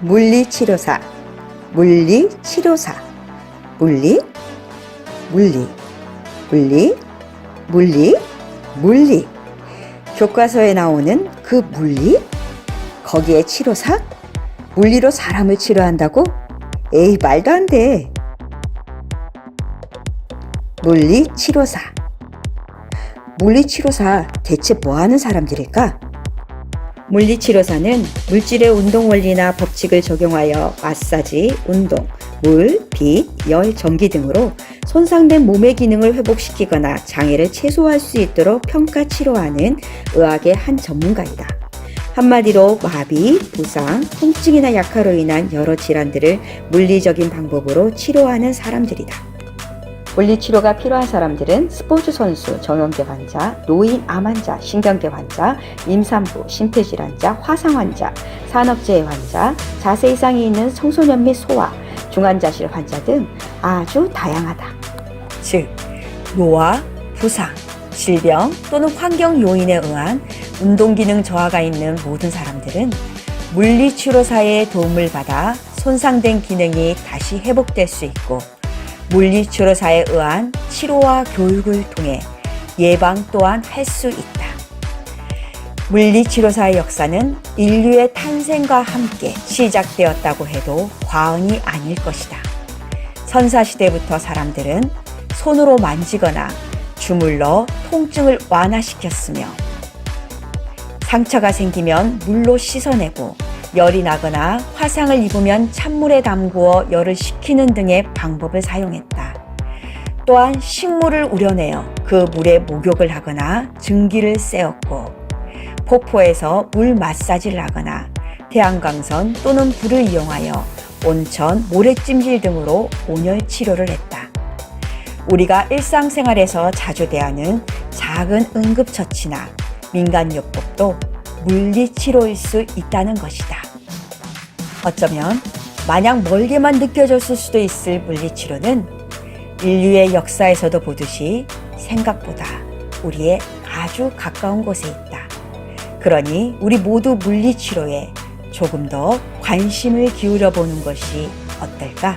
물리치료사, 물리치료사, 물리, 물리, 물리, 물리, 물리. 교과서에 나오는 그 물리? 거기에 치료사? 물리로 사람을 치료한다고? 에이, 말도 안 돼. 물리치료사. 물리치료사 대체 뭐 하는 사람들일까? 물리치료사는 물질의 운동 원리나 법칙을 적용하여 마사지, 운동, 물, 빛, 열, 전기 등으로 손상된 몸의 기능을 회복시키거나 장애를 최소화할 수 있도록 평가 치료하는 의학의 한 전문가이다. 한마디로 마비, 부상, 통증이나 약화로 인한 여러 질환들을 물리적인 방법으로 치료하는 사람들이다. 물리치료가 필요한 사람들은 스포츠 선수, 정형외 환자, 노인 암 환자, 신경계 환자, 임산부, 심폐질 환자, 화상 환자, 산업재해 환자, 자세 이상이 있는 청소년 및 소아, 중환자실 환자 등 아주 다양하다. 즉, 노화, 부상, 질병 또는 환경 요인에 의한 운동 기능 저하가 있는 모든 사람들은 물리치료사의 도움을 받아 손상된 기능이 다시 회복될 수 있고 물리치료사에 의한 치료와 교육을 통해 예방 또한 할 수 있다. 물리치료사의 역사는 인류의 탄생과 함께 시작되었다고 해도 과언이 아닐 것이다. 선사시대부터 사람들은 손으로 만지거나 주물러 통증을 완화시켰으며 상처가 생기면 물로 씻어내고 열이 나거나 화상을 입으면 찬물에 담구어 열을 식히는 등의 방법을 사용했다. 또한 식물을 우려내어 그 물에 목욕을 하거나 증기를 쐬었고 폭포에서 물 마사지를 하거나 태양광선 또는 불을 이용하여 온천, 모래찜질 등으로 온열 치료를 했다. 우리가 일상생활에서 자주 대하는 작은 응급처치나 민간요법도 물리치료일 수 있다는 것이다. 어쩌면 마냥 멀게만 느껴졌을 수도 있을 물리치료는 인류의 역사에서도 보듯이 생각보다 우리의 아주 가까운 곳에 있다. 그러니 우리 모두 물리치료에 조금 더 관심을 기울여 보는 것이 어떨까?